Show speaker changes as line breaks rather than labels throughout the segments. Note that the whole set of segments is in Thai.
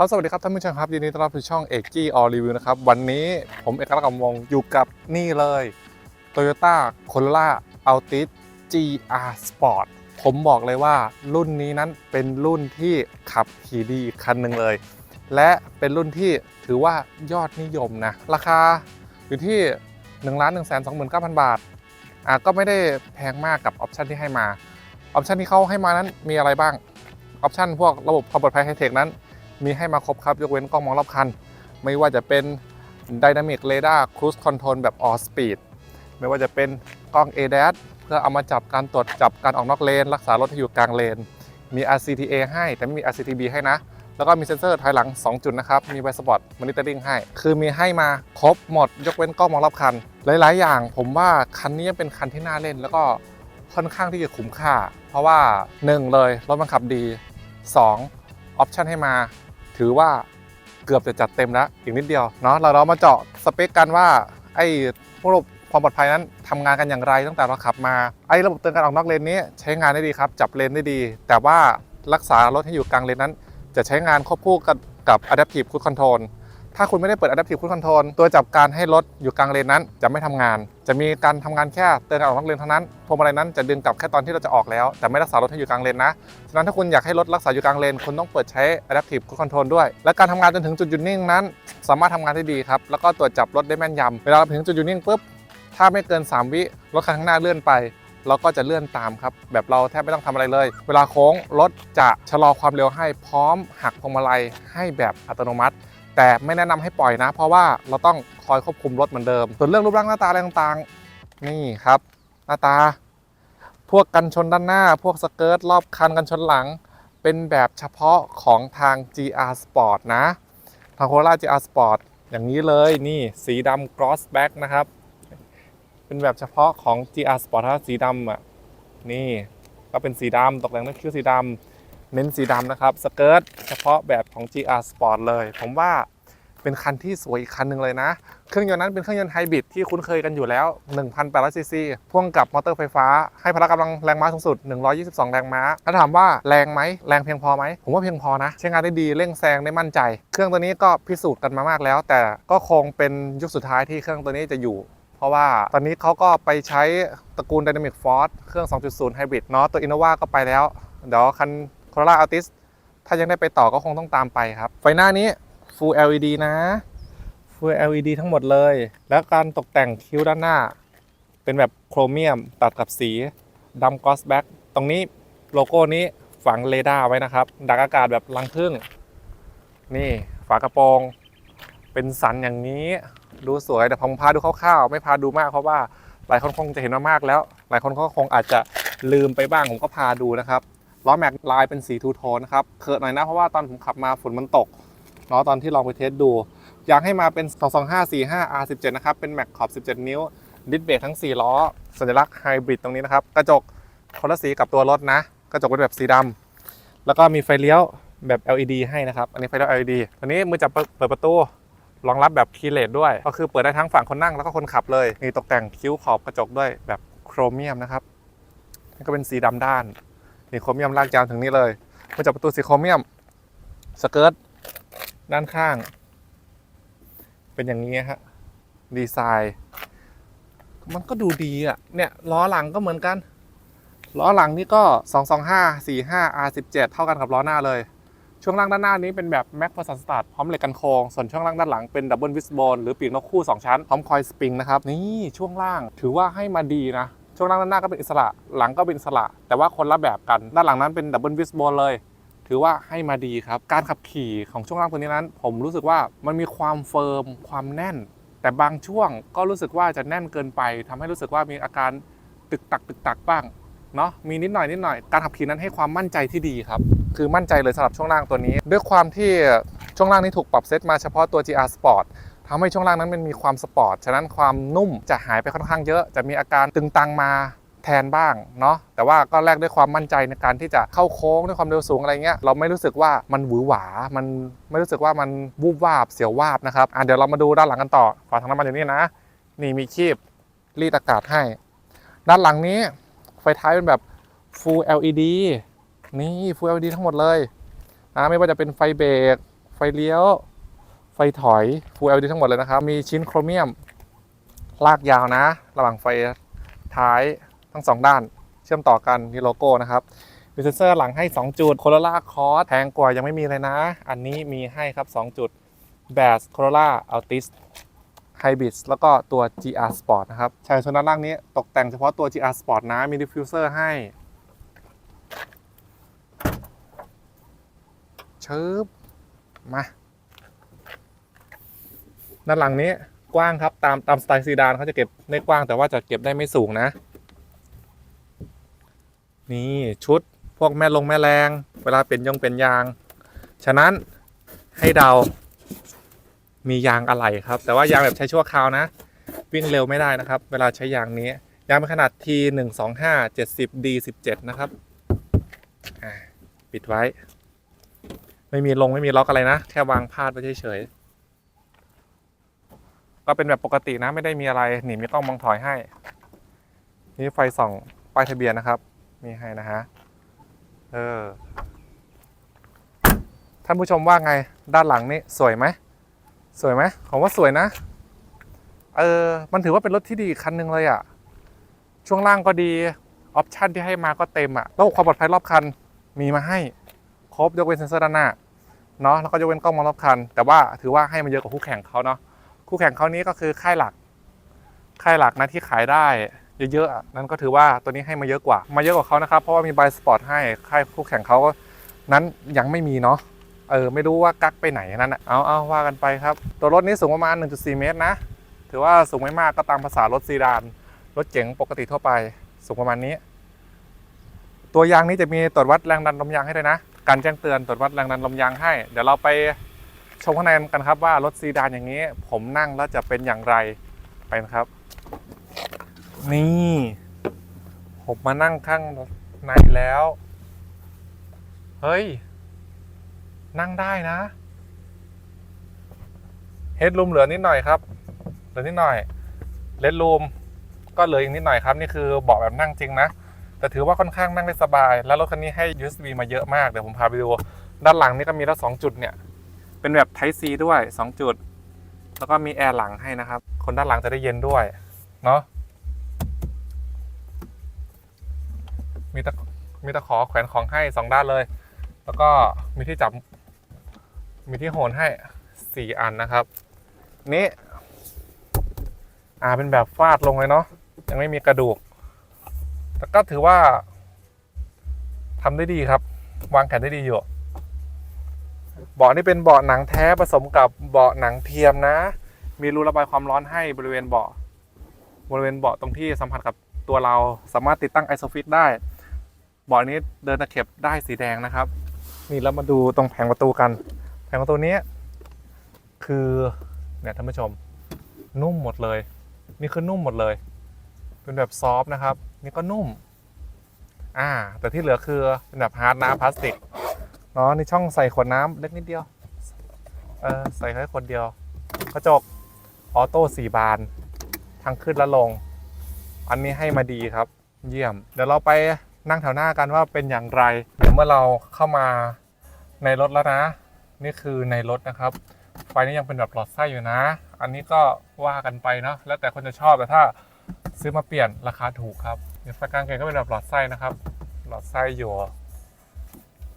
ครับสวัสดีครับท่านผู้ชมครับยินดีต้อนรับสู่ช่องเอกกี้ออรีวิวนะครับ วันนี้ผมเอกลักษณ์กำวงอยู่กับนี่เลย Toyota Corolla Altis GR Sport ผมบอกเลยว่ารุ่นนี้นั้นเป็นรุ่นที่ขับขี่ดีคันหนึ่งเลย และเป็นรุ่นที่ถือว่ายอดนิยมนะ ราคาอยู่ที่ 1 1 2 9 0 0 0 บาทอะก็ไม่ได้แพงมากกับออปชันที่ให้มาออปชันที่เขาให้มานั้นมีอะไรบ้างออปชันพวกระบบความปลอดภัยไฮเทคนั้น มีให้มาครบครับ ยกเว้นกล้องมองรอบคัน ไม่ว่าจะเป็น Dynamic Radar Cruise Control แบบ All Speed ไม่ว่าจะเป็นกล้อง ADAS เพื่อเอามาจับการตรวจจับการออกนอกเลน รักษารถให้อยู่กลางเลน มี RCTA ให้แต่ไม่มี RCTB ให้นะ แล้วก็มีเซ็นเซอร์ถอยหลัง 2 จุดนะครับ มีไวสปอร์ตมอนิเตอร์ริงให้ คือมีให้มาครบหมด ยกเว้นกล้องมองรอบคัน หลาย ๆ อย่าง ผมว่าคันนี้ยังเป็นคันที่น่าเล่น แล้วก็ค่อนข้างที่จะคุ้มค่า เพราะว่า 1 เลยรถมันขับดี 2ออปชันให้มา ถือว่าเกือบจะจัดเต็มแล้วอีกนิดเดียวเนาะเราเรามาเจาะสเปคกันว่าไอ้พวกระบบความปลอดภัยนั้นทำงานกันอย่างไรตั้งแต่เราขับมาไอ้ระบบเตือนการออกนอกเลนนี้ใช้งานได้ดีครับ จับเลนได้ดี แต่ว่ารักษารถให้อยู่กลางเลนนั้น จะใช้งานควบคู่กับกับ Adaptive Cruise Control ถ้าคุณไม่ได้เปิด Adaptive Cruise Control ตัวจับการให้รถอยู่กลางเลนนั้น จะไม่ทำงาน จะมีการทำงานแค่เตือนการออกนอกเลนเท่านั้นพวงมาลัยนั้นจะดึงกลับแค่ตอนที่เราจะออกแล้ว แต่ไม่รักษารถให้อยู่กลางเลนนะ ฉะนั้นถ้าคุณอยากให้รถรักษาอยู่กลางเลน คุณต้องเปิดใช้ Adaptive Cruise Control ด้วย และการทำงานจนถึงจุดหยุดนิ่งนั้น สามารถทำงานได้ดีครับ แล้วก็ตรวจจับรถได้แม่นยำเวลาถึงจุดหยุดนิ่งปุ๊บ ถ้าไม่เกิน 3 วิรถคันข้างหน้าเลื่อนไปเราก็จะเลื่อนตามครับ แบบเราแทบไม่ต้องทำอะไรเลย เวลาโค้งรถจะชะลอความเร็วให้พร้อมหักพวงมาลัยให้แบบอัตโนมัติ แต่ไม่แนะนำให้ปล่อยนะ เพราะว่าเราต้องคอยควบคุมรถเหมือนเดิม ส่วนเรื่องรูปร่างหน้าตาอะไรต่างๆ นี่ครับ หน้าตา พวกกันชนด้านหน้า พวกสเกิร์ตรอบคันกันชนหลัง เป็นแบบเฉพาะของทาง GR Sport นะ ทางโครา GR Sport อย่างนี้เลยนี่สีดำ cross back นะครับ เป็นแบบเฉพาะของ GR Sport ถ้าสีดำอะนี่ก็เป็นสีดำตกแต่งด้วยคิ้วสีดำ เน้นสีดำนะครับสเกิร์ตเฉพาะแบบของ GR Sport เลย ผมว่าเป็นคันที่สวยอีกคันหนึ่งเลยนะ เครื่องยนต์นั้นเป็นเครื่องยนต์ไฮบริดที่คุ้นเคยกันอยู่แล้ว 1,800ซีซีพ่วงกับมอเตอร์ไฟฟ้า ให้พละกำลังแรงม้าสูงสุด 122 แรงม้า ถ้าถามว่าแรงไหม แรงเพียงพอไหม ผมว่าเพียงพอนะ ใช้งานได้ดี เร่งแซงได้มั่นใจ เครื่องตัวนี้ก็พิสูจน์กันมามากแล้ว แต่ก็คงเป็นยุคสุดท้ายที่เครื่องตัวนี้จะอยู่ เพราะว่าตอนนี้เขาก็ไปใช้ตระกูล Dynamic Force เครื่อง 2.0 Hybrid เนาะ ตัว Innova ก็ไปแล้ว เดี๋ยวคัน Corolla Altis ถ้ายังได้ไปต่อก็คงต้องตามไปครับ ไฟหน้านี้ Full LED นะ Full LED ทั้งหมดเลย แล้วการตกแต่งคิ้วด้านหน้า เป็นแบบโครเมียมตัดกับสีดำกอสแบ็กตรงนี้โลโก้นี้ฝังเรดาร์ไว้นะครับ ดักอากาศแบบลังพึ่ง นี่ฝากระโปรง เป็นสันอย่างนี้ ดูสวยแต่ผมพาดูคร่าวๆ ไม่พาดูมากเพราะว่าหลายคนคงจะเห็นมามากแล้ว หลายคนก็คงอาจจะลืมไปบ้างผมก็พาดูนะครับ ล้อแม็กลายเป็นสีทูโทนนะครับเขินหน่อยนะเพราะว่าตอนผมขับมาฝนมันตกเนาะตอนที่ลองไปเทสดู อยากให้มาเป็น 22545 R17 นะครับ เป็นแม็กขอบ 17 นิ้ว ดิสเบรกทั้ง 4 ล้อ สัญลักษณ์ไฮบริดตรงนี้นะครับ กระจกคนละสีกับตัวรถนะ กระจกเป็นแบบสีดำแล้วก็มีไฟเลี้ยวแบบ LED ให้นะครับ อันนี้ไฟเลี้ยว LED ตัวนี้มือจับเปิดประตูรองรับแบบคีย์เลสด้วย ก็คือเปิดได้ทั้งฝั่งคนนั่งแล้วก็คนขับเลย มีตกแต่งคิ้วขอบกระจกด้วยแบบโครเมียมนะครับนี่ก็เป็นสีดำด้าน นี่โครเมียมลากยาวถึงนี้เลยมือจับประตูสีโครเมียมสเกิร์ตด้านข้าง เป็นอย่างนี้ฮะดีไซน์มันก็ดูดีอะ เนี่ยล้อหลังก็เหมือนกัน ล้อหลังนี่ก็ 225 45 R17 เท่ากันกับล้อหน้าเลย ช่วงล่างด้านหน้านี้เป็นแบบ Mac p r o s s Start พร้อมเหล็กกันโครงส่วนช่วงล่างด้านหลังเป็น Double Wishbone หรือปีกนกคู่ 2 ชั้น พร้อมคอยสปริงนะครับ นี่ช่วงล่างถือว่าให้มาดีนะ ช่วงล่างด้านหน้าก็เป็นอิสระหลังก็เป็นอิสระ แต่ว่าคนละแบบกันด้านหลังนั้นเป็น Double Wishbone เลย ถือว่าให้มาดีครับ การขับขี่ของช่วงล่างตัวนี้นั้น ผมรู้สึกว่ามันมีความเฟิร์มความแน่น แต่บางช่วงก็รู้สึกว่าจะแน่นเกินไปทำให้รู้สึกว่ามีอาการตึกตักตึกตักบ้างเนาะมีนิดหน่อยนิดหน่อยการขับขี่นั้นให้ความมั่นใจที่ดีครับ คือมั่นใจเลยสำหรับช่วงล่างตัวนี้ ด้วยความที่ช่วงล่างนี้ถูกปรับเซตมาเฉพาะตัว GR Sport ทำให้ช่วงล่างนั้นมันมีความสปอร์ต ฉะนั้นความนุ่มจะหายไปค่อนข้างเยอะ จะมีอาการตึงตังมาแทนบ้างเนาะ แต่ว่าก็แลกด้วยความมั่นใจในการที่จะเข้าโค้งด้วยความเร็วสูงอะไรเงี้ย เราไม่รู้สึกว่ามันหวือหวา มันไม่รู้สึกว่ามันวูบวาบเสียววาบนะครับ อะเดี๋ยวเรามาดูด้านหลังกันต่อ ฝาถังน้ำมันอยู่นี่นะ นี่มีคีบรีดอากาศให้ ด้านหลังนี้ไฟท้ายเป็นแบบ Full LED นี่ Full LED ทั้งหมดเลยนะไม่ว่าจะเป็นไฟเบรกไฟเลี้ยว ไฟถอย Full LED ทั้งหมดเลยนะครับ มีชิ้นโครเมียม ลากยาวนะ ระหว่างไฟท้ายทั้งสองด้าน เชื่อมต่อกันมีโลโก้นะครับ มีเซ็นเซอร์หลังให้ 2 จุด Corolla Cross แพงกว่ายังไม่มีเลยนะ อันนี้มีให้ครับ 2 จุด b a s Corolla Altis Hybrid แล้วก็ตัว GR Sport นะครับชายโซนด้านล่างนี้ตกแต่งเฉพาะตัว GR Sport นะ มี diffuser ให้เชิบมา ด้านหลังนี้กว้างครับตามตามสไตล์ซีดานเขาจะเก็บได้กว้างแต่ว่าจะเก็บได้ไม่สูงนะ นี่ชุดพวกแม่ลงแม่แรง เวลาเปลี่ยนยงเปลี่ยนยาง ฉะนั้นให้เดา มียางอะไหล่ครับ แต่ว่ายางแบบใช้ชั่วคราวนะ วิ่งเร็วไม่ได้นะครับ เวลาใช้ยางนี้ ยางเป็นขนาด T 1 2 5 70 D 17นะครับปิดไว้ ไม่มีลงไม่มีล็อกอะไรนะ แค่วางพาดไว้เฉยๆ ก็เป็นแบบปกตินะไม่ได้มีอะไรหนีมีกล้องมองถอยให้ นี่ไฟส่องป้ายทะเบียนนะครับ มีให้นะฮะเออท่านผู้ชมว่าไงด้านหลังนี่สวยไหมสวยไหมผมว่าสวยนะ เออมันถือว่าเป็นรถที่ดีคันหนึงเลยอะ่ะ ช่วงล่างก็ดี ออปชันที่ให้มาก็เต็มอะ่ะระบบความปลอดภัยรอบคันมีมาให้ ครบยกเว้นเซ็นเซอร์ด้านหน้าเนาะแล้วก็ยกเว้นกล้องมองรอบคัน แต่ว่าถือว่าให้มาเยอะกว่าคู่แข่งเขาเนาะ คู่แข่งเขานี้ก็คือค่ายหลัก ค่ายหลักนะที่ขายได้เยอะๆนั่นก็ถือว่าตัวนี้ให้มาเยอะกว่า มาเยอะกว่าเขานะครับ เพราะว่ามีบายสปอร์ตให้ค่ายคู่แข่งเขานั้นยังไม่มีเนาะเออไม่รู้ว่ากักไปไหนนั่นนะเอาเอาว่ากันไปครับ ตัวรถนี้สูงประมาณ 1.4 เมตรนะ ถือว่าสูงไม่มากก็ตามภาษารถซีดาน รถเก๋งปกติทั่วไป สูงประมาณนี้ ตัวยางนี้จะมีตรวจวัดแรงดันลมยางให้ด้วยนะ การแจ้งเตือนตรวจวัดแรงดันลมยางให้ เดี๋ยวเราไป ชมข้างในกันครับว่ารถซีดานอย่างนี้ ผมนั่งแล้วจะเป็นอย่างไรไปนะครับ นี่ ผมมานั่งข้างในแล้ว เฮ้ย นั่งได้นะเฮดรูมเหลือนิดหน่อยครับเหลือนิดหน่อยเลดรูมก็เหลืออีกนิดหน่อยครับ นี่คือเบาะแบบนั่งจริงนะแต่ถือว่าค่อนข้างนั่งได้สบาย แล้วรถคันนี้ให้ USB มาเยอะมาก เดี๋ยวผมพาไปดู ด้านหลังนี่ก็มีแล้วสองจุดเนี่ย เป็นแบบ Type C ด้วย 2 จุด แล้วก็มีแอร์หลังให้นะครับ คนด้านหลังจะได้เย็นด้วย เนาะมีตะมีตะขอแขวนของให้สองด้านเลย แล้วก็มีที่จับ มีที่โหนให้สี่อันนะครับ นี่อ่าเป็นแบบฟาดลงเลยเนาะยังไม่มีกระดูก แต่ก็ถือว่าทำได้ดีครับ วางแขนได้ดีอยู่ เบาะนี่เป็นเบาะหนังแท้ผสมกับเบาะหนังเทียมนะ มีรูระบายความร้อนให้บริเวณเบาะบริเวณเบาะตรงที่สัมผัสกับตัวเราสามารถติดตั้งไอโซฟิตได้ เบาะนี้เดินตะเข็บได้สีแดงนะครับ นี่เรามาดูตรงแผงประตูกัน แผงประตูนี้ คือเนี่ยท่านผู้ชม นุ่มหมดเลย นี่คือนุ่มหมดเลย เป็นแบบซอฟต์นะครับ นี่ก็นุ่ม อ่า แต่ที่เหลือคือเป็นแบบฮาร์ดนะพลาสติก เนาะนี่ช่องใส่ขวดน้ำเล็กนิดเดียว เออใส่แค่คนเดียว กระจกออโต้สี่บานทั้งขึ้นและลง อันนี้ให้มาดีครับ เยี่ยม เดี๋ยวเราไปนั่งแถวหน้ากันว่าเป็นอย่างไร เดี๋ยวเมื่อเราเข้ามาในรถแล้วนะ นี่คือในรถนะครับ ไฟนี่ยังเป็นแบบหลอดไส้อยู่นะ อันนี้ก็ว่ากันไปเนาะแล้วแต่คนจะชอบแต่ถ้าซื้อมาเปลี่ยนราคาถูกครับเดี๋ยวไฟกลางเกงก็เป็นแบบหลอดไส้นะครับ หลอดไส้อยู่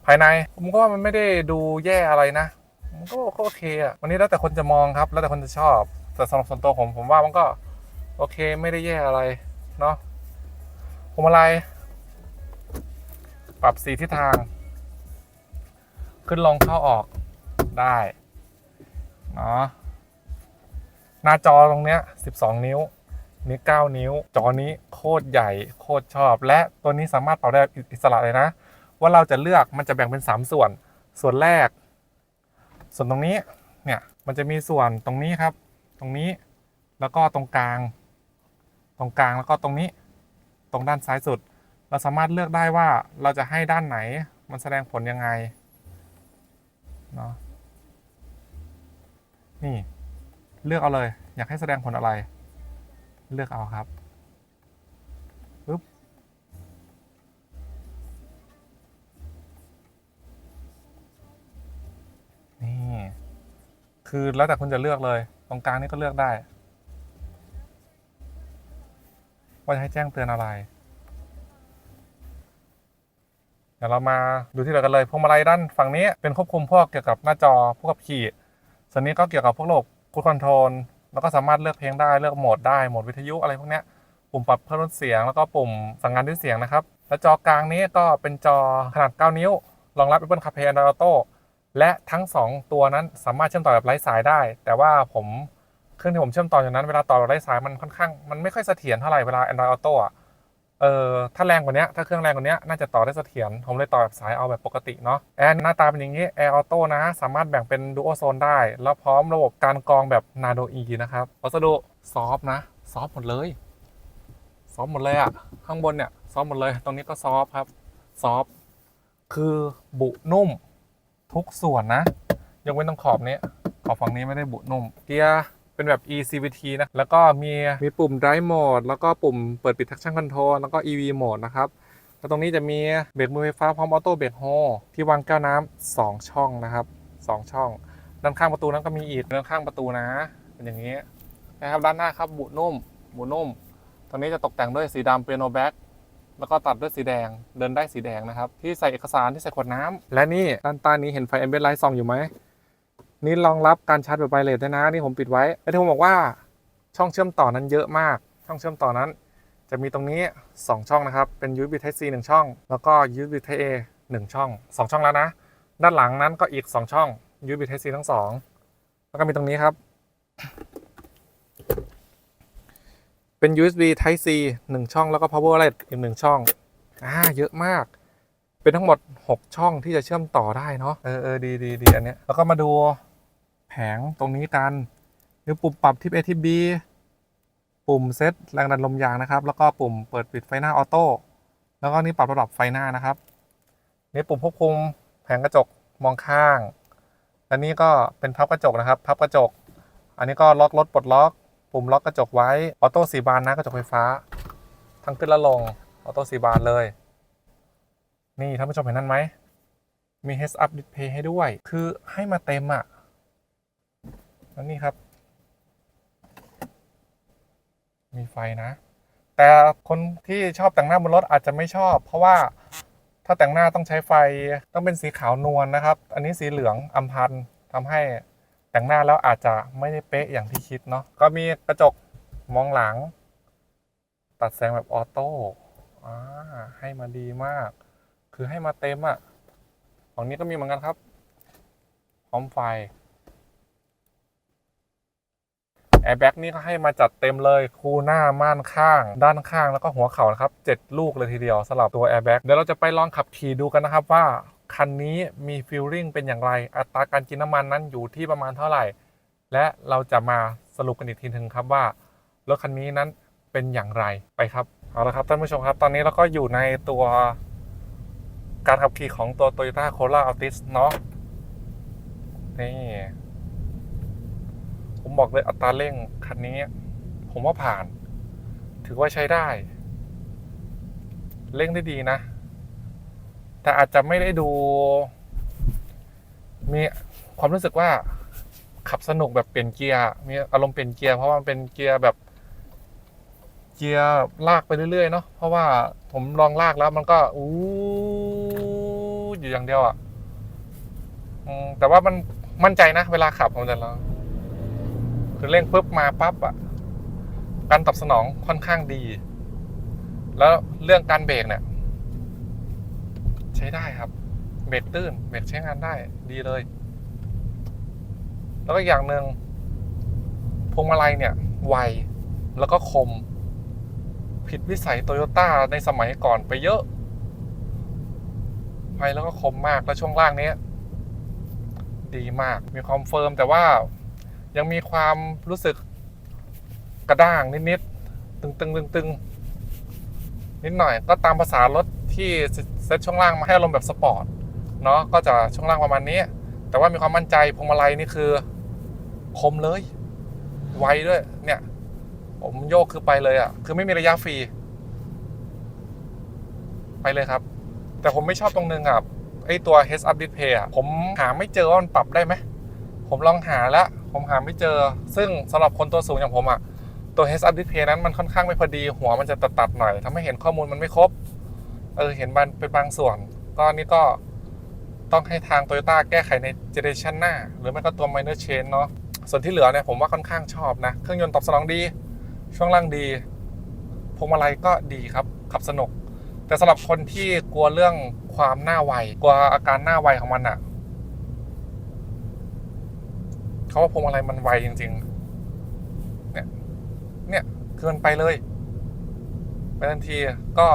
ภายใน ผมก็ว่ามันไม่ได้ดูแย่อะไรนะมันก็โอเคอะวันนี้แล้วแต่คนจะมองครับ แล้วแต่คนจะชอบ แต่สำหรับส่วนตัวผมผมว่ามันก็ โอเคไม่ได้แย่อะไรเนาะพวงมาลัยปรับสีทิศทาง ขึ้นลงเข้าออกได้เนาะหน้าจอตรงเนี้ย 12 นิ้วนี่9นิ้ว จอนี้โคตรใหญ่ โคตรชอบ และตัวนี้สามารถปรับได้อิสระเลยนะ ว่าเราจะเลือกมันจะแบ่งเป็น 3 ส่วน ส่วนแรก ส่วนตรงนี้ เนี่ย มันจะมีส่วนตรงนี้ครับ ตรงนี้ แล้วก็ตรงกลาง ตรงกลางแล้วก็ตรงนี้ ตรงด้านซ้ายสุด เราสามารถเลือกได้ว่าเราจะให้ด้านไหน มันแสดงผลยังไง เนาะนี่ เลือกเอาเลย อยากให้แสดงผลอะไร เลือกเอาครับ คือแล้วแต่คุณจะเลือกเลย ตรงกลางนี่ก็เลือกได้ ว่าจะให้แจ้งเตือนอะไร เดี๋ยวเรามาดูที่เรากันเลยพวงมาลัยด้านฝั่งนี้เป็นควบคุมพวกเกี่ยวกับหน้าจอผู้ขับขี่ส่วนนี้ก็เกี่ยวกับพวกระบบคูดคอนโทรลแล้วก็สามารถเลือกเพลงได้เลือกโหมดได้โหมดวิทยุอะไรพวกเนี้ยปุ่มปรับเพิ่มลดเสียงแล้วก็ปุ่มสั่งงานด้วยเสียงนะครับ และจอกลางนี้ก็เป็นจอขนาด 9 นิ้ว รองรับ Apple CarPlay Android Auto และทั้ง 2 ตัวนั้นสามารถเชื่อมต่อแบบไร้สายได้ แต่ว่าผมเครื่องที่ผมเชื่อมต่ออยู่นั้นเวลาต่อแบบไร้สายมันค่อนข้าง มันไม่ค่อยเสถียรเท่าไหร่เวลา Android Auto อะเออถ้าแรงกว่านี้ถ้าเครื่องแรงกว่านี้น่าจะต่อได้เสถียรผมเลยต่อแบบสายเอาแบบปกติเนาะแอร์หน้าตาเป็นอย่างนี้ Air Auto นะ สามารถแบ่งเป็นดูโอโซนได้ แล้วพร้อมระบบการกรองแบบ Nano E นะครับวัสดุซอฟนะซอฟหมดเลยซอฟหมดเลยอะข้างบนเนี่ยซอฟหมดเลย ตรงนี้ก็ซอฟครับซอฟคือบุนุ่ม ทุกส่วนนะ ยกเว้นตรงขอบนี้ขอบฝั่งนี้ไม่ได้บุนุ่ม เกียร์เป็นแบบ eCVT นะ แล้วก็มีมีปุ่ม drive mode แล้วก็ปุ่มเปิดปิด traction control แล้วก็ EV mode นะครับ แล้วตรงนี้จะมีเบรกมือไฟฟ้าพร้อมออโต้เบรกโฮที่วางแก้วน้ำสองช่องนะครับสองช่อง ด้านข้างประตูนั้นก็มีอีกด้านข้างประตูนะ เป็นอย่างนี้นะครับด้านหน้าครับบุนุ่มบุนุ่ม ตรงนี้จะตกแต่งด้วยสีดำเปียโนแบ็ก แล้วก็ตัดด้วยสีแดงเดินได้สีแดงนะครับ ที่ใส่เอกสารที่ใส่ขวดน้ำและนี่ด้านใต้นี้เห็นไฟแอมเบียนไลท์ส่องอยู่ไหมนี่รองรับการชาร์จแบบไวเลสด้นะนี่ผมปิดไว้แล้วที่ผมบอกว่าช่องเชื่อมต่อนั้นเยอะมาก ช่องเชื่อมต่อนั้น จะมีตรงนี้ 2 ช่องนะครับ เป็น USB Type C 1 ช่อง แล้วก็ USB Type A 1 ช่อง 2 ช่องแล้วนะ ด้านหลังนั้นก็อีก 2 ช่อง USB Type C ทั้ง 2 แล้วก็มีตรงนี้ครับ เป็น USB Type C 1 ช่องแล้วก็ Power Outlet อีก1ช่อง อ่า เยอะมาก เป็นทั้งหมด 6 ช่องที่จะเชื่อมต่อได้เนาะ เออเออดีดีดีอันเนี้ย แล้วก็มาดูแผงตรงนี้กันคือปุ่มปรับทิป A ทิป B ปุ่มเซตแรงดันลมยางนะครับ แล้วก็ปุ่มเปิดปิดไฟหน้าออโต้ แล้วก็นี่ปรับระดับไฟหน้านะครับ นี่ปุ่มควบคุมแผงกระจกมองข้างและนี่ก็เป็นพับกระจกนะครับ พับกระจก อันนี้ก็ล็อกรถปลดล็อก ปุ่มล็อกกระจกไว้ ออโต้สีบานนะกระจกไฟฟ้า ทั้งขึ้นและลง ออโต้สีบานเลย นี่ท่านผู้ชมเห็นนั่นไหม มี heads up display ให้ด้วย คือให้มาเต็มอะ แล้วนี่ครับ มีไฟนะ แต่คนที่ชอบแต่งหน้าบนรถอาจจะไม่ชอบ เพราะว่าถ้าแต่งหน้าต้องใช้ไฟต้องเป็นสีขาวนวลนะครับ อันนี้สีเหลืองอัมพันทำให้ แต่งหน้าแล้วอาจจะไม่ได้เป๊ะอย่างที่คิดเนาะก็มีกระจกมองหลัง ตัดแสงแบบออโต้ให้มาดีมาก คือให้มาเต็มอะ่ะฝั่งนี้ก็มีเหมือนกันครับพร้อมไฟแอร์แบ็กนี่ก็ให้มาจัดเต็มเลย คู่หน้าม่านข้าง ด้านข้างแล้วก็หัวเข่านะครับเจ็ดลูกเลยทีเดียวสำหรับตัวแอร์แบ็กเดี๋ยวเราจะไปลองขับขี่ดูกันนะครับว่า คันนี้มีฟิลลิ่งเป็นอย่างไร อัตราการกินน้ำมันนั้นอยู่ที่ประมาณเท่าไหร่ และเราจะมาสรุปกันอีกทีหนึ่งครับว่ารถคันนี้นั้นเป็นอย่างไรไปครับเอาละครับท่านผู้ชมครับ ตอนนี้เราก็อยู่ในตัวการขับขี่ของตัว Toyota Corolla Altis เนาะนี่ผมบอกเลยอัตราเร่งคันนี้ ผมว่าผ่าน ถือว่าใช้ได้ เร่งได้ดีนะ แต่อาจจะไม่ได้ดู มีความรู้สึกว่าขับสนุกแบบเปลี่ยนเกียร์มีอารมณ์เปลี่ยนเกียร์เพราะว่ามันเป็นเกียร์แบบ เกียร์ลากไปเรื่อยๆเนาะเพราะว่าผมลองลากแล้วมันก็อู้อยู่อย่างเดียวอะ่ะแต่ว่ามันมั่นใจนะเวลาขับผมจะลองคือเร่งปุ๊บมาปั๊บอะ่ะการตอบสนองค่อนข้างดี แล้วเรื่องการเบรกเนี่ย ช้ได้ครับ เบรกตื้นเบรกใช้งานได้ดีเลย แล้วก็อย่างหนึ่งพวงมาลัยเนี่ย ไว แล้วก็คม ผิดวิสัยโตโยต้าในสมัยก่อนไปเยอะไปแล้วก็คมมากแล้วช่วงล่างนี้ดีมากมีความเฟิร์มแต่ว่ายังมีความรู้สึกกระด้างนิดๆตึงๆตึงๆนิดหน่อยก็ตามภาษารถที่ ซตช่วงล่างมาให้อารมณ์แบบสปอร์ตเนาะก็จะช่วงล่างประมาณนี้ แต่ว่ามีความมั่นใจพวงมาลัยนี่คือ คมเลย ไวด้วย เนี่ย ผมโยกคือไปเลยอะ คือไม่มีระยะฟรี ไปเลยครับ แต่ผมไม่ชอบตรงนึงอะไอตัว heads up display อะผมหาไม่เจอว่ามันปรับได้ไหมผมลองหาแล้วผมหาไม่เจอ ซึ่งสำหรับคนตัวสูงอย่างผมอะตัว Heads Up Display นั้นมันค่อนข้างไม่พอดีหัวมันจะตัดๆหน่อยทำให้เห็นข้อมูลมันไม่ครบ เออเห็นบางเป็นบางส่วน ก็อันนี้ก็ต้องให้ทาง Toyota แก้ไขในเจเนเรชันหน้า หรือไม่ก็ตัว minor change เนาะส่วนที่เหลือเนี่ยผมว่าค่อนข้างชอบนะ เครื่องยนต์ตอบสนองดี ช่วงล่างดีพวงมาลัยก็ดีครับ ขับสนุก แต่สำหรับคนที่กลัวเรื่องความหน้าไวกลัวอาการหน้าไวของมันอะเขาว่าพวงมาลัยมันไวจริง ๆ เนี่ย เนี่ยคือมันไปเลย ไปทันทีก็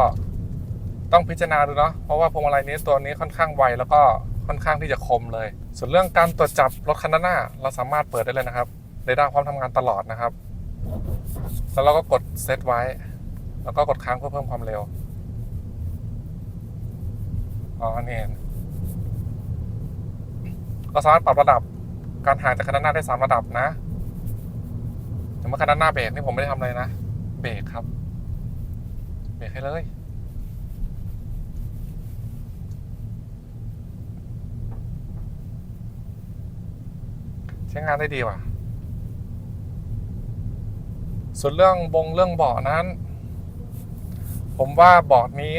ต้องพิจารณาดูเนาะเพราะว่าพวงมาลัยนี้ตัวนี้ค่อนข้างไวแล้วก็ค่อนข้างที่จะคมเลย ส่วนเรื่องการตรวจจับรถคันหน้า เราสามารถเปิดได้เลยนะครับเรดาร์พร้อมทำงานตลอดนะครับ แล้วเราก็กดเซตไว้ แล้วก็กดค้างเพื่อเพิ่มความเร็วอ๋อนี่เองเราสามารถปรับระดับการห่างจากคันหน้าได้สามระดับนะแต่เมื่อคันหน้าเบรกนี่ผมไม่ได้ทำอะไรนะ เบรกครับ เบรกให้เลย ใช้งานได้ดีว่ะ ส่วนเรื่องบงเรื่องเบาะนั้น ผมว่าเบาะนี้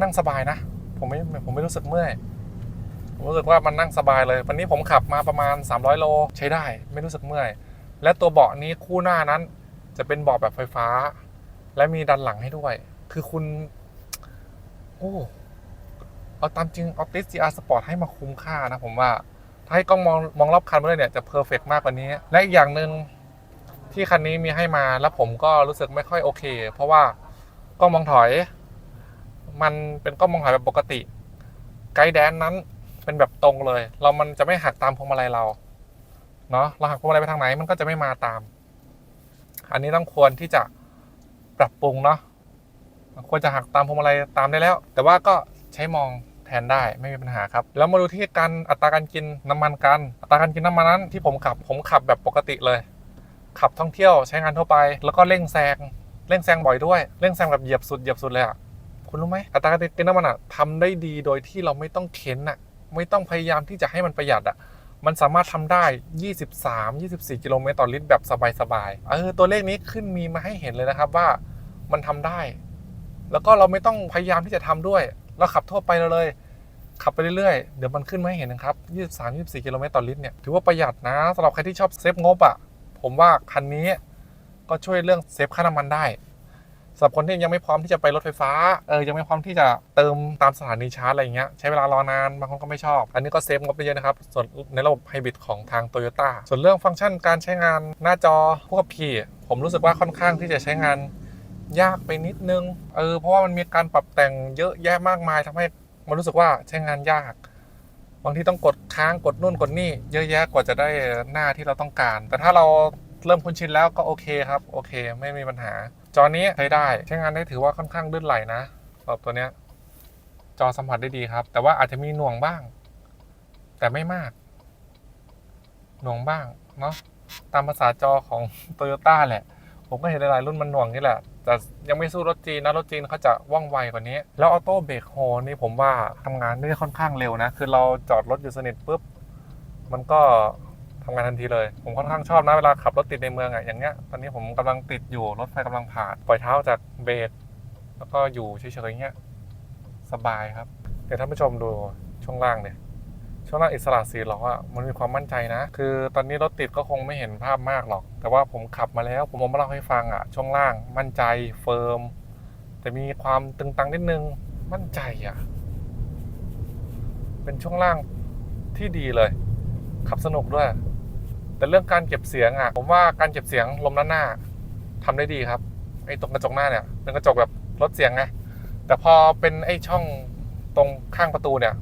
นั่งสบายนะ ผมไม่ผมไม่รู้สึกเมื่อยผมรู้สึกว่ามันนั่งสบายเลย วันนี้ผมขับมาประมาณ 300 โลใช้ได้ ไม่รู้สึกเมื่อย และตัวเบาะนี้คู่หน้านั้น จะเป็นเบาะแบบไฟฟ้า และมีดันหลังให้ด้วย คือคุณ โอ้เอาตามจริงออ t ติส GR Sport ให้มาคุ้มค่านะผมว่า ถ้าให้กล้องมองมองรอบคันมาเลยเนี่ยจะเพอร์เฟกมากกว่านี้ และอีกอย่างหนึ่งที่คันนี้มีให้มาแล้วผมก็รู้สึกไม่ค่อยโอเค เพราะว่ากล้องมองถอย มันเป็นกล้องมองถอยแบบปกติ ไกด์แดนนั้นเป็นแบบตรงเลย เรามันจะไม่หักตามพวงมาลัยเราเนาะเราหักพวงมาลัยไปทางไหนมันก็จะไม่มาตาม อันนี้ต้องควรที่จะปรับปรุงเนาะควรจะหักตามพวงมาลัยตามได้แล้ว แต่ว่าก็ใช้มอง แทนได้ไม่มีปัญหาครับ แล้วมาดูที่การอัตราการกินน้ำมันกัน อัตราการกินน้ำมันนั้นที่ผมขับผมขับแบบปกติเลย ขับท่องเที่ยวใช้งานทั่วไป แล้วก็เร่งแซงเร่งแซงบ่อยด้วยเร่งแซงแบบเหยียบสุดเหยียบสุดเลยอะคุณรู้ไหมอัตราการกินน้ำมันอะทำได้ดีโดยที่เราไม่ต้องเข็นอะไม่ต้องพยายามที่จะให้มันประหยัดอะมันสามารถทำได้ 23 24 กิโลเมตรต่อลิตรแบบสบายๆ เออ ตัวเลขนี้ขึ้นมีมาให้เห็นเลยนะครับว่ามันทำได้ แล้วก็เราไม่ต้องพยายามที่จะทำด้วย เราขับทั่วไปเราเลย ขับไปเรื่อยๆ เดี๋ยวมันขึ้นมาให้เห็นนะครับ 23 24 กิโลเมตรต่อลิตรเนี่ย ถือว่าประหยัดนะสำหรับใครที่ชอบเซฟงบอะ่ะ ผมว่าคันนี้ก็ช่วยเรื่องเซฟค่าน้ำมันได้สำหรับคนที่ยังไม่พร้อมที่จะไปรถไฟฟ้า เออ ยังไม่พร้อมที่จะเติมตามสถานีชาร์จอะไรอย่างเงี้ย ใช้เวลารอนาน บางคนก็ไม่ชอบ อันนี้ก็เซฟงบไปเยอะนะครับ ส่วนในระบบไฮบริดของทาง t o y ยต้า ส่วนเรื่องฟังก์ชันการใช้งานหน้าจอผู้ขับขี่ ผมรู้สึกว่าค่อนข้างที่จะใช้งาน ยากไปนิดนึง เออ เพราะว่ามันมีการปรับแต่งเยอะแยะมากมายทำให้มันรู้สึกว่าใช้งานยาก บางทีต้องกดค้างกดนู่นกดนี่ เยอะแยะกว่าจะได้หน้าที่เราต้องการ แต่ถ้าเราเริ่มคุ้นชินแล้วก็โอเคครับ โอเค ไม่มีปัญหา จอนี้ใช้ได้ใช้งานได้ถือว่าค่อนข้างลื่นไหลนะสำหรับตัวเนี้ยจอสัมผัสได้ดีครับ แต่ว่าอาจจะมีหน่วงบ้าง แต่ไม่มาก หน่วงบ้างเนาะตามภาษาจอของโตโยต้าแหละ ผมก็เห็นหลายๆรุ่นมันหน่วงนี่แหละ แต่ยังไม่สู้รถจีนนะรถจีนเขาจะว่องไวกว่านี้ แล้วออโต้เบรกโฮนี่ผมว่าทำงานได้ค่อนข้างเร็วนะ คือเราจอดรถอยู่สนิทปุ๊บ มันก็ทำงานทันทีเลย ผมค่อนข้างชอบนะเวลาขับรถติดในเมืองอะอย่างเงี้ยตอนนี้ผมกำลังติดอยู่รถไฟกำลังผ่านปล่อยเท้าจากเบรกแล้วก็อยู่เฉยๆอย่างเงี้ยสบายครับเดี๋ยวท่านผู้ชมดูช่วงล่างเนี่ย ช่วงล่างอิสระสีล้ออะมันมีความมั่นใจนะ คือตอนนี้รถติดก็คงไม่เห็นภาพมากหรอก แต่ว่าผมขับมาแล้วผมมาเล่าให้ฟังอะ ช่วงล่างมั่นใจเฟิร์มแต่มีความตึงตังนิดนึงมั่นใจอะ เป็นช่วงล่างที่ดีเลย ขับสนุกด้วย แต่เรื่องการเก็บเสียงอะ ผมว่าการเก็บเสียงลมด้านหน้าทำได้ดีครับไอ้ตรงกระจกหน้าเนี่ยเป็นกระจกแบบลดเสียงไงแต่พอเป็นไอ้ช่องตรงข้างประตูเนี่ย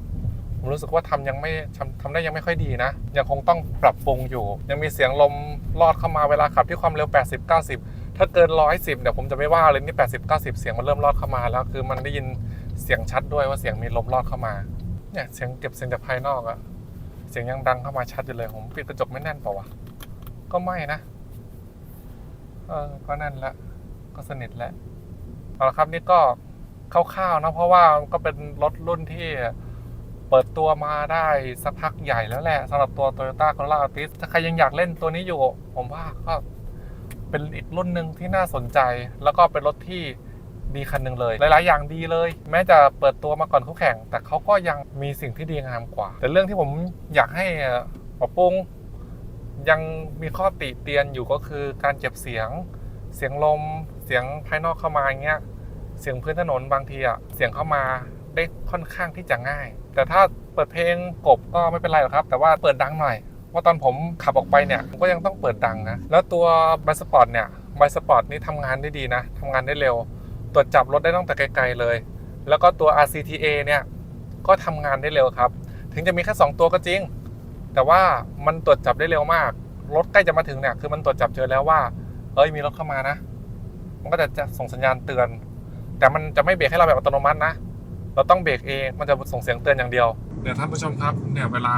ผมรู้สึกว่าทำยังไม่ทำทได้ยังไม่ค่อยดีนะ ยังคงต้องปรับปรุงอยู่ ยังมีเสียงลมลอดเข้ามาเวลาขับที่ความเร็ว 80 90 ถ้าเกิน 110เนี่ยผมจะไม่ว่าเลยนี่ 80 90 เสียงมันเริ่มลอดเข้ามาแล้วคือมันได้ยินเสียงชัดด้วยว่าเสียงมีลมลอดเข้ามาเนี่ยเสียงเก็บเสียงจากภายนอกอะเสียงยังดังเข้ามาชัดอยู่เลยผมปิดกระจกไม่แน่นเปล่าวะก็ไม่นะเออก็แน่นละก็สนิทแล้วเอาละครับนี่ก็คร่าวๆนะเพราะว่าก็เป็นรถรุ่นที่ เปิดตัวมาได้สักพักใหญ่แล้วแหละสำหรับตัว Toyota Corolla Altis ถ้าใครยังอยากเล่นตัวนี้อยู่ ผมว่าก็เป็นอีกรุ่นหนึ่งที่น่าสนใจ แล้วก็เป็นรถที่ดีคันหนึ่งเลย หลาย ๆ อย่างดีเลย แม้จะเปิดตัวมาก่อนคู่แข่ง แต่เขาก็ยังมีสิ่งที่ดีงามกว่า แต่เรื่องที่ผมอยากให้ปรับปรุงยังมีข้อติเตียนอยู่ก็คือการเก็บเสียง เสียงลม เสียงภายนอกเข้ามาอย่างเงี้ย เสียงพื้นถนนบางทีอะเสียงเข้ามาได้ค่อนข้างที่จะง่าย แต่ถ้าเปิดเพลงกบก็ไม่เป็นไรหรอกครับ แต่ว่าเปิดดังหน่อยว่าตอนผมขับออกไปเนี่ยผมก็ยังต้องเปิดดังนะ แล้วตัวไบสปอร์ตเนี่ยไบสปอร์ตนี่ทำงานได้ดีนะทำงานได้เร็ว ตรวจจับรถได้ตั้งแต่ไกลๆเลย แล้วก็ตัว RCTA เนี่ยก็ทำงานได้เร็วครับ ถึงจะมีแค่ 2 ตัวก็จริง แต่ว่ามันตรวจจับได้เร็วมาก รถใกล้จะมาถึงเนี่ยคือมันตรวจจับเจอแล้วว่า เอ้ยมีรถเข้ามานะ มันก็จะจะส่งสัญญาณเตือน แต่มันจะไม่เบรกให้เราแบบอัตโนมัตินะ เราต้องเบรกเองมันจะส่งเสียงเตือนอย่างเดียวเดี๋ยวท่านผู้ชมครับเนี่ยเวลา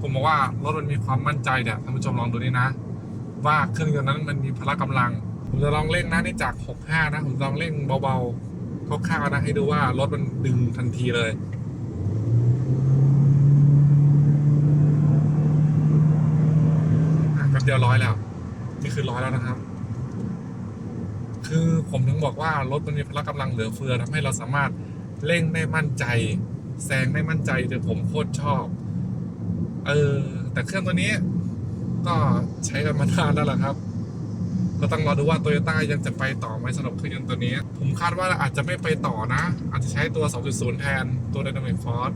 ผมบอกว่ารถมันมีความมั่นใจเนี่ยท่านผู้ชมลองดูนี่นะ ว่าเครื่องยนต์นั้นมันมีพละกำลัง ผมจะลองเร่งนะนี่จาก 65 นะ ผมลองเร่งเบาๆคร่าวๆนะให้ดูว่ารถมันดึงทันทีเลยอะแป๊บเดียวร้อยแล้ว นี่คือร้อยแล้วนะครับ คือผมถึงบอกว่ารถมันมีพละกำลังเหลือเฟือทำให้เราสามารถ เร่งได้มั่นใจ แซงได้มั่นใจแต่ผมโคตรชอบ เออ แต่เครื่องตัวนี้ ก็ใช้กันมานานแล้วล่ะครับ ก็ต้องรอดูว่าโตโยต้ายังจะไปต่อไหมสำหรับเครื่องยนต์ตัวนี้ ผมคาดว่าอาจจะไม่ไปต่อนะ อาจจะใช้ตัว 2.0 แทนตัว Dynamic Force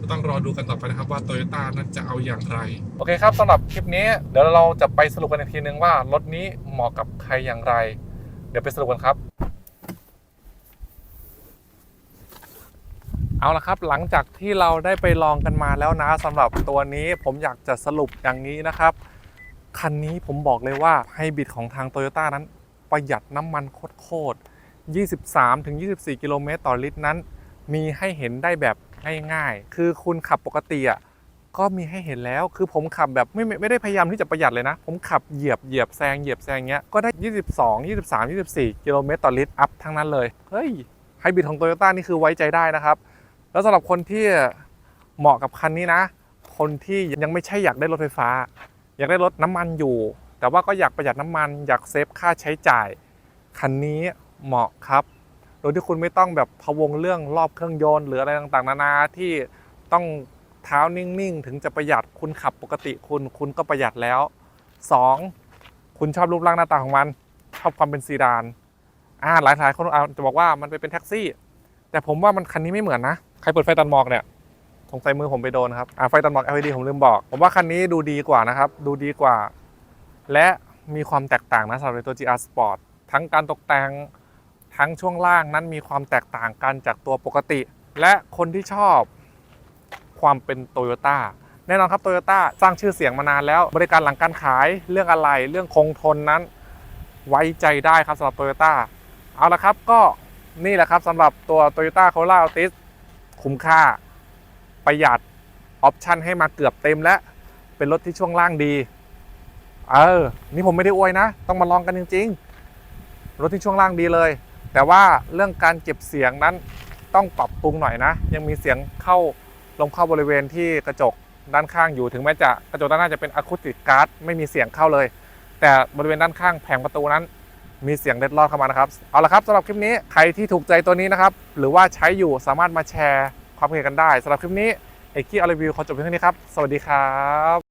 ก็ต้องรอดูกันต่อไปนะครับว่าโตโยต้านั้นจะเอาอย่างไร โอเคครับสำหรับคลิปนี้เดี๋ยวเราจะไปสรุปกันอีกทีนึงว่ารถนี้เหมาะกับใครอย่างไร เดี๋ยวไปสรุปกันครับ เอาละครับหลังจากที่เราได้ไปลองกันมาแล้วนะสำหรับตัวนี้ผมอยากจะสรุปอย่างนี้นะครับ คันนี้ผมบอกเลยว่าไฮบริดของทาง Toyota นั้น ประหยัดน้ำมันโคตร23-24 กิโลเมตรต่อลิตรนั้น มีให้เห็นได้แบบง่ายๆ คือคุณขับปกติอะก็มีให้เห็นแล้ว คือผมขับแบบไม่ไม่ได้พยายามที่จะประหยัดเลยนะ ผมขับเหยียบเหยียบแซงเหยียบแซงเงี้ย ก็ได้ 22 23 24 กิโลเมตรต่อลิตรอัพทั้งนั้นเลย เฮ้ยไฮบริดของ Toyota นี่คือไว้ใจได้นะครับ แล้วสำหรับคนที่เหมาะกับคันนี้นะ คนที่ยังไม่ใช่อยากได้รถไฟฟ้า อยากได้รถน้ำมันอยู่ แต่ว่าก็อยากประหยัดน้ำมัน อยากเซฟค่าใช้จ่าย คันนี้เหมาะครับ โดยที่คุณไม่ต้องแบบพะวงเรื่องรอบเครื่องยนต์หรืออะไรต่างๆ นานาที่ต้องเท้านิ่งๆ ถึงจะประหยัดคุณขับปกติคุณคุณก็ประหยัดแล้ว 2. คุณชอบรูปร่างหน้าตาของมัน ชอบความเป็นซีดานอ่าหลายๆคนอาจจะบอกว่ามันไปเป็นแท็กซี่ แต่ผมว่ามันคันนี้ไม่เหมือนนะ รเปิดไฟตัดหมอกเนี่ยสงสัยมือผมไปโดนครับอ่าไฟตัดหมอก LED ผมลืมบอก ผมว่าคันนี้ดูดีกว่านะครับ ดูดีกว่า และมีความแตกต่างนะสำหรับตัว GR Sport ทั้งการตกแต่งทั้งช่วงล่างนั้นมีความแตกต่างกันจากตัวปกติ และคนที่ชอบความเป็นโตโยต้าแน่นอนครับโตโยต้าสร้างชื่อเสียงมานานแล้ว บริการหลังการขายเรื่องอะไรเรื่องคงทนนั้น ไว้ใจได้ครับสำหรับโตโยต้าเอาละครับก็นี่แหละครับสำหรับตัว Toyota Corolla Altis คุ้มค่าประหยัดออปชันให้มาเกือบเต็มแล้วเป็นรถที่ช่วงล่างดี เออ นี่ผมไม่ได้อวยนะ ต้องมาลองกันจริง ๆ รถที่ช่วงล่างดีเลย แต่ว่าเรื่องการเก็บเสียงนั้นต้องปรับปรุงหน่อยนะ ยังมีเสียงเข้าลมเข้าบริเวณที่กระจกด้านข้างอยู่ถึงแม้จะกระจกด้านหน้าจะเป็นอะคูติกการ์ดไม่มีเสียงเข้าเลย แต่บริเวณด้านข้างแผงประตูนั้น มีเสียงเล็ดลอดเข้ามานะครับ เอาละครับสำหรับคลิปนี้ใครที่ถูกใจตัวนี้นะครับ หรือว่าใช้อยู่สามารถมาแชร์ความคิดเห็นกันได้สำหรับคลิปนี้เอกกี้อารีวิวขอจบเพียงเท่านี้ครับ สวัสดีครับ